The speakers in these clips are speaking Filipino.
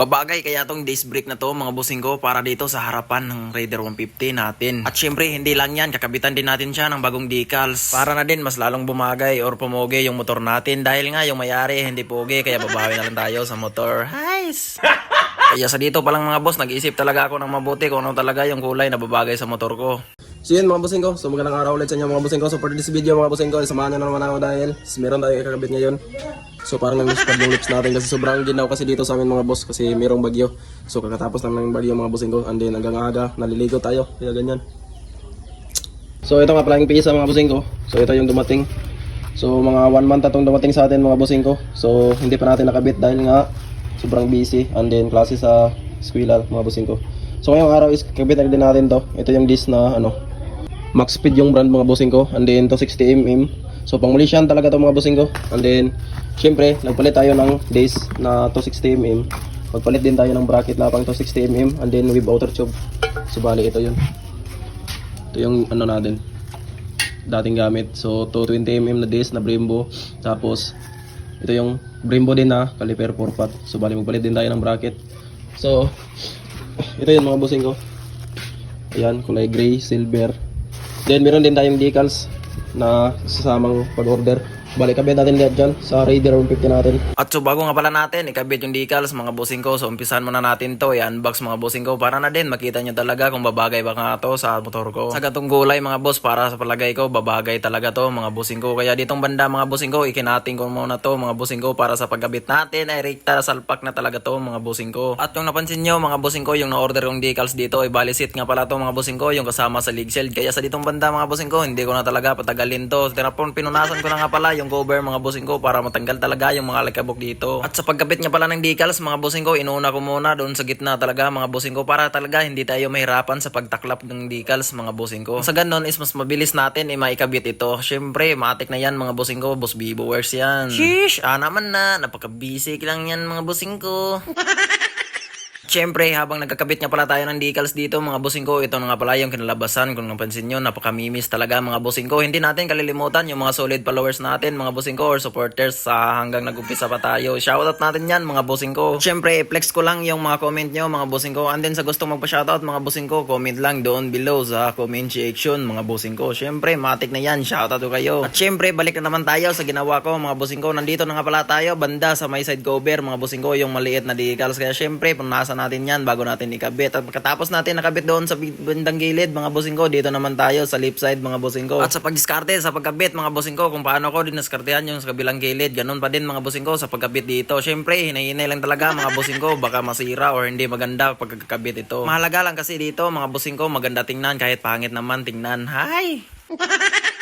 Babagay kaya tong disc brake na to mga bossing ko para dito sa harapan ng Raider 150 natin. At syempre hindi lang yan, kakabitan din natin siya ng bagong decals. Para na din mas lalong bumagay or pumoge yung motor natin dahil nga yung mayari hindi pogi kaya babawi na lang tayo sa motor. Highs! Kaya sa dito palang mga boss, nag-iisip talaga ako ng mabuti kung ano talaga yung kulay na babagay sa motor ko. So yun mga busing ko, so magandang araw ulit sa inyo mga busing ko. So for this video mga busing ko, samahan nyo na naman ako dahil meron tayo kakabit ngayon. So parang nang-spad yung lips natin kasi sobrang ginaw kasi dito sa amin mga boss kasi merong bagyo. So kakatapos lang ng bagyo mga busing ko, and then hanggang aga, naliligo tayo, kaya ganyan. So ito nga pala yung pisa mga busing ko. So ito yung dumating. So mga one month atong dumating sa atin mga busing ko. So hindi pa natin nakabit dahil nga sobrang busy and then klase sa eskwela mga busing ko. So ngayong araw is kabit din natin to. Ito yung disc na ano Max speed yung brand mga busing ko and then to 60mm. So pang Malaysian talaga to mga busing ko. And then syempre nagpalit tayo ng disc na to 60mm. Magpalit din tayo ng bracket na pang to 60mm and then with outer tube. So bali ito yun. Ito yung ano natin dating gamit. So, 220mm na disc na Brembo. Tapos, ito yung Brembo din na caliper 4 pot. So, bali magpalit din tayo ng bracket. So, ito yung mga busing ko. Ayan, kulay gray, silver. Then, meron din tayong decals na sasamang pag-order. Bali, kabit natin lahat dyan sa Raider 150 natin. At so bago nga pala natin, ikabit yung decals mga bossing ko. So umpisan muna natin to, i-unbox mga bossing ko para na din makita nyo talaga kung babagay ba nga to sa motor ko. Sa gatong gulay mga boss, para sa palagay ko, babagay talaga to mga bossing ko. Kaya ditong banda mga bossing ko, ikinating ko muna to mga bossing ko para sa pagkabit natin ay rekta salpak na talaga to mga bossing ko. At yung napansin nyo mga bossing ko, yung na-order yung decals dito ay balisit nga pala to mga bossing ko, yung kasama sa league shield. Kaya sa ditong banda mga bossing ko, hindi ko na talaga patagalin to. Tinapon, pinunasan ko na nga pala yung cover mga bossing ko para matanggal talaga yung mga alikabok dito. At sa pagkabit nga pala ng decals mga bossing ko, inuna ko muna doon sa gitna talaga mga bossing ko para talaga hindi tayo mahirapan sa pagtaklap ng decals mga bossing ko. Sa ganun is mas mabilis natin i maikabit ito. Syempre, matik na yan mga bossing ko, boss Bibo Wares yan. Sheesh, ah naman na, napaka-busy lang yan mga bossing ko. Siyempre, habang nagkakabit nga pala tayo ng decals dito, mga bossing ko, ito na nga pala yung kinalabasan. Kung napansin nyo, napaka-mimis talaga mga bossing ko. Hindi natin kalilimutan yung mga solid followers natin, mga bossing ko, or supporters sa hanggang nag-umpisa pa tayo. Shoutout natin yan, mga bossing ko. Siyempre, flex ko lang yung mga comment nyo, mga bossing ko. And then sa gustong magpa-shoutout, mga bossing ko, comment lang doon below sa comment section, mga bossing ko. Siyempre, matik na yan, shoutout ko kayo. At siyempre, balik na naman tayo sa ginawa ko, mga bossing ko. Nandito na nga pala tayo, banda sa may side cover, mga bossing ko, yung maliit na decals. Kaya siyempre, punasan natin yan bago natin ikabit. At pagkatapos natin nakabit doon sa bandang gilid, mga bossing ko, dito naman tayo sa lip side, mga bossing ko. At sa pagdiskarte, sa pagkabit, mga bossing ko, kung paano ko dinaskartehan yung sa kabilang gilid, ganun pa din mga bossing ko sa pagkabit dito. Siyempre, hinahinay lang talaga mga bossing ko, baka masira or hindi maganda pagkakabit ito. Mahalaga lang kasi dito, mga bossing ko, maganda tingnan kahit pangit naman tingnan. Hi!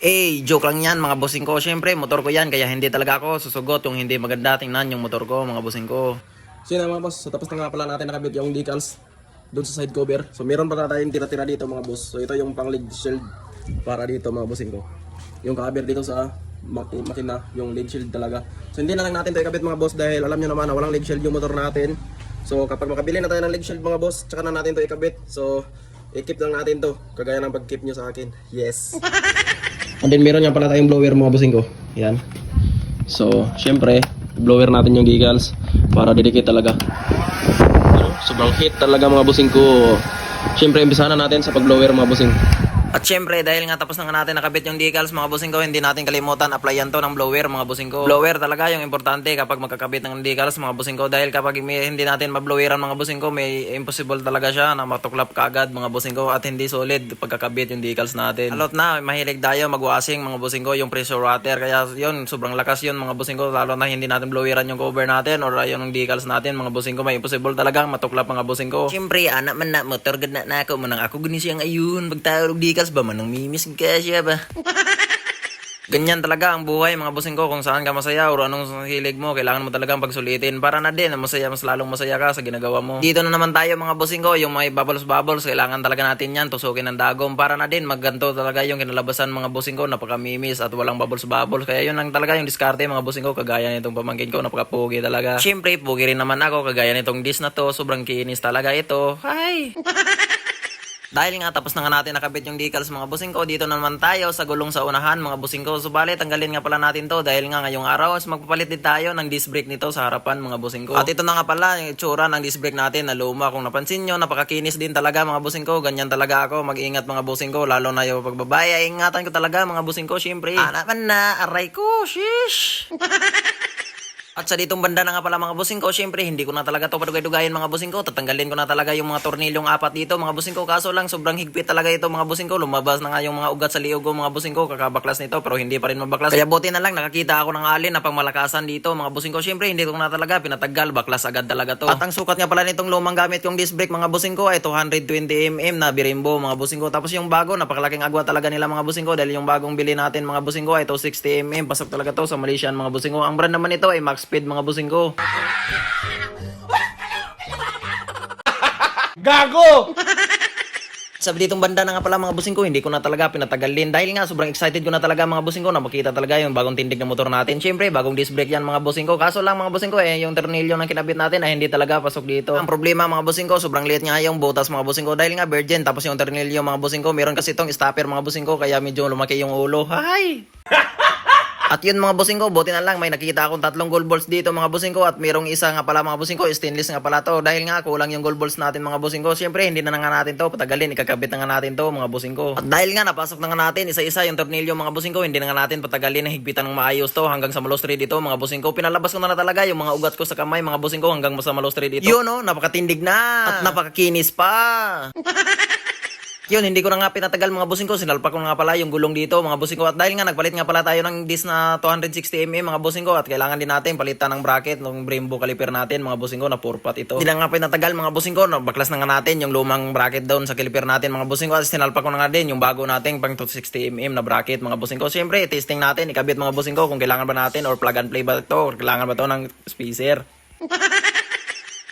Eh, joke lang yan mga bossing ko. Siyempre, motor ko yan, kaya hindi talaga ako susugot yung hindi maganda tingnan yung motor ko, mga bossing ko. So yun na mga boss, so tapos na nga pala natin nakabit yung decals doon sa side cover. So meron pa tayong tira-tira dito mga boss. So ito yung pang lead shield para dito mga bossing ko. Yung cover dito sa mak- makina, yung lead shield talaga. So hindi na lang natin ito ikabit mga boss dahil alam nyo naman na walang lead shield yung motor natin. So kapag makabili na tayo ng lead shield mga boss, tsaka na natin to ikabit. So i-keep lang natin to, kagaya ng pag-keep nyo sa akin. Yes! And then meron nga pala tayong blower mga bossing ko. Yan. So, syempre, blower natin yung gigals para didikit talaga. Ano, sobrang hit talaga mga bossing ko. Syempre, umpisa na natin sa pag-blower mga bossing. At syempre, dahil nga tapos na nga natin nakabit yung decals, mga bossing ko, hindi natin kalimutan, applyan to ng blower, mga bossing ko. Blower talaga yung importante kapag magkakabit ng decals, mga bossing ko. Dahil kapag may, hindi natin mabloweran, mga bossing ko, may impossible talaga siya na matuklap kagad, mga bossing ko, at hindi solid pagkakabit yung decals natin. Alot na, mahilig tayo magwashing, mga bossing ko, yung pressure water. Kaya yun, sobrang lakas yun, mga bossing ko, lalo na hindi natin bloweran yung cover natin or yung decals natin, mga bossing ko, may impossible talagang matuklap, mga bossing ko. Syempre, anak man na, motor gad na na ako, manang ako gani siyang ayun, pagtawag decals ba, manang mimis ka siya ba? Ganyan talaga ang buhay mga bossing ko kung saan ka masaya o anong hilig mo kailangan mo talagang pagsulitin para na din masaya mas lalong masaya ka sa ginagawa mo. Dito na naman tayo mga bossing ko yung may bubbles bubbles kailangan talaga natin yan tusukin ng dagom para na din magganto talaga yung kinalabasan mga bossing ko napakamimis at walang bubbles bubbles kaya yun lang talaga yung diskarte mga bossing ko kagaya nitong pamangkin ko napakapugi talaga. Siyempre pugi rin naman ako kagaya nitong dis na to sobrang kinis talaga ito. Hi! Dahil nga tapos na nga natin nakabit yung decals mga busing ko, dito na naman tayo sa gulong sa unahan mga busing ko. Subalit, tanggalin nga pala natin to dahil nga ngayong araw is magpapalit din tayo ng disc brake nito sa harapan mga busing ko. At ito na nga pala yung itsura ng disc brake natin na luma. Kung napansin nyo, napakakinis din talaga mga busing ko. Ganyan talaga ako, mag-ingat mga busing ko, lalo na yung pagbabae. Ay, ingatan ko talaga mga busing ko, syempre. Ah, naman na, aray ko, shish. At sa ditong banda na nga pala mga busing ko, syempre hindi ko na talaga to padugay-dugayin mga busing ko. Tatanggalin ko na talaga yung mga tornilyong apat dito mga busing ko. Kaso lang sobrang higpit talaga ito mga busing ko. Lumabas na nga yung mga ugat sa liog ko mga busing ko. Kakabaklas nito pero hindi pa rin mabaklas. Kaya buti na lang nakakita ako ng alin na pangmalakasan dito mga busing ko. Syempre hindi ko na talaga pinatanggal. Baklas agad talaga to. At ang sukat nga pala nitong lumang gamit kong disc brake mga busing ko ay 220mm na birimbo mga busing ko. Tapos yung bago napakalaking agwa talaga nila mga busing ko dahil yung bagong bili natin mga busing ko ay 260mm. Pasok talaga to sa Malaysian mga busing ko. Ang brand naman nito ay Max Speed mga busing ko. Gago! Sa ditong banda na nga pala mga busing ko, hindi ko na talaga pinatagalin dahil nga sobrang excited ko na talaga mga busing ko na makita talaga yung bagong tindig ng motor natin. Siyempre, bagong disc brake yan mga busing ko. Kaso lang mga busing ko, eh, yung tornilyo na kinabit natin ay hindi talaga pasok dito. Ang problema mga busing ko, sobrang liit nga yung butas mga busing ko dahil nga virgin. Tapos yung tornilyo mga busing ko, meron kasi itong stopper mga busing ko kaya medyo lumaki yung ulo. Hay! At yun mga busing ko, buti na lang may nakita akong tatlong gold balls dito mga busing ko at mayroong isa nga pala mga busing ko, stainless nga pala to. Dahil nga kulang yung gold balls natin mga busing ko. Siyempre hindi na nga natin to patagalin, ikakabit na nga natin to mga busing ko. At dahil nga napasok na nga natin isa-isa yung tornilyo mga busing ko, hindi na nga natin patagalin na higpitan ng maayos to hanggang sa malos thread dito mga busing ko. Pinalabas ko na, na talaga yung mga ugat ko sa kamay mga busing ko hanggang sa malos thread ito. Yun no, napakatindig na. At napakakinis pa. Yun, hindi ko na nga pinatagal mga busing ko. Sinalpak ko na nga pala yung gulong dito mga busing ko. At dahil nga nagpalit nga pala tayo ng disc na 260mm mga busing ko. At kailangan din natin palitan ng bracket ng Brembo caliper natin mga busing ko na purpat ito. Hindi na nga pinatagal mga busing ko. Baklas na nga natin yung lumang bracket down sa caliper natin mga busing ko. At sinalpak ko na nga din yung bago nating pang 260mm na bracket mga busing ko. Siyempre, testing natin. Ikabit mga busing ko kung kailangan ba natin or plug and play ba ito or kailangan ba ito ng spacer.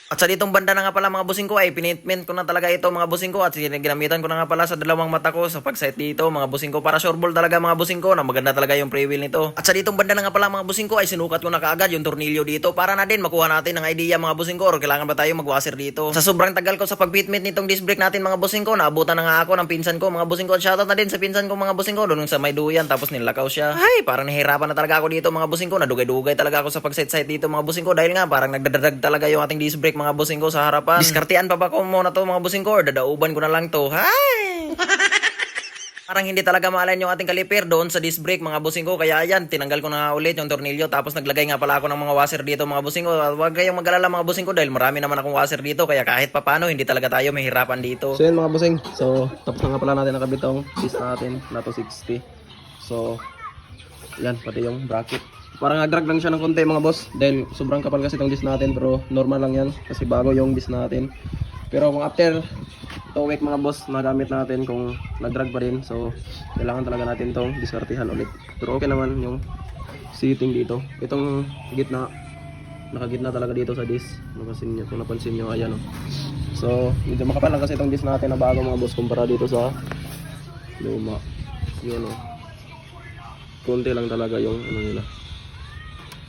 At sa ditong banda na nga pala mga busing ko ay pinitment ko na talaga ito mga busing ko at ginamitan ko na nga pala sa dalawang mata ko sa pag-sight dito mga busing ko para sureball talaga mga busing ko na maganda talaga yung free wheel nito. At sa ditong banda na nga pala mga busing ko ay sinukat ko na kaagad yung tornilyo dito para na din makuha natin ng idea mga busing ko or kailangan ba tayo magwasher dito. Sa sobrang tagal ko sa pag-fitment nitong disc brake natin mga busing ko naabutan na nga ako ng pinsan ko mga busing ko at shoutout na din sa pinsan ko mga busing ko doon sa may duyan tapos nilakaw siya. Ay parang nahihirapan na talaga ako dito mga busing ko nadugay-dugay talaga ako sa pag-sight dito mga busing ko dahil nga parang nagdadadag talaga yung ating disc brake mga busing ko sa harapan. Diskartean pa ba ko muna to mga busing ko or dadauban ko na lang to. Hay! Parang hindi talaga maalan yung ating kaliper doon sa disc brake mga busing ko. Kaya ayan, tinanggal ko na nga ulit yung tornilyo. Tapos naglagay nga pala ako ng mga washer dito mga busing ko. Huwag kayong mag-alala mga busing ko dahil marami naman akong washer dito. Kaya kahit papano, hindi talaga tayo mahirapan dito. So yun mga busing. So tapos na nga pala natin nakabit tong disc natin na 260. So yan, pati yung bracket. Parang nag-drag lang siya ng konti mga boss. Dahil sobrang kapal kasi itong disc natin. Pero normal lang yan. Kasi bago yung disc natin. Pero kung after 2 week mga boss, nagamit natin kung nag-drag pa rin. So kailangan talaga natin tong diskartihan ulit. Pero okay naman yung seating dito. Itong gitna, nakagitna talaga dito sa disc. Napansin nyo, kung napansin nyo, ayan o. So, medyo makapal lang kasi itong disc natin na bago mga boss kumpara dito sa luma. Yun o. Kunti lang talaga yung ano nila.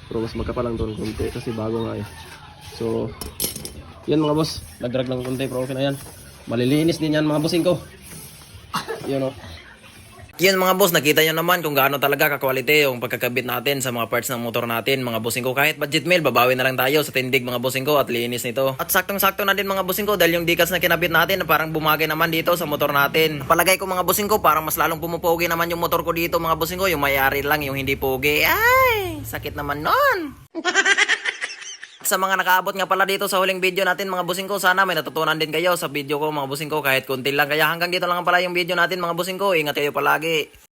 Pero mas magkapal lang doon kunti kasi bago nga eh. So, yan mga boss. Nag-drag lang kunti pero okay na yan. Malilinis din yan mga bossing ko. Yun o. Yun mga boss, nakita nyo naman kung gaano talaga kakwalite yung pagkakabit natin sa mga parts ng motor natin, mga bossing ko. Kahit budget mail, babawi na lang tayo sa tindig mga bossing ko at linis nito. At saktong-sakto na din mga bossing ko dahil yung decals na kinabit natin parang bumagay naman dito sa motor natin. Palagay ko mga bossing ko, parang mas lalong pumupogi naman yung motor ko dito mga bossing ko. Yung mayari lang, yung hindi pogi. Ay, sakit naman nun. Sa mga nakaabot nga pala dito sa huling video natin mga busing ko, sana may natutunan din kayo sa video ko mga busing ko kahit kunti lang. Kaya hanggang dito lang pala yung video natin mga busing ko. Ingat kayo palagi.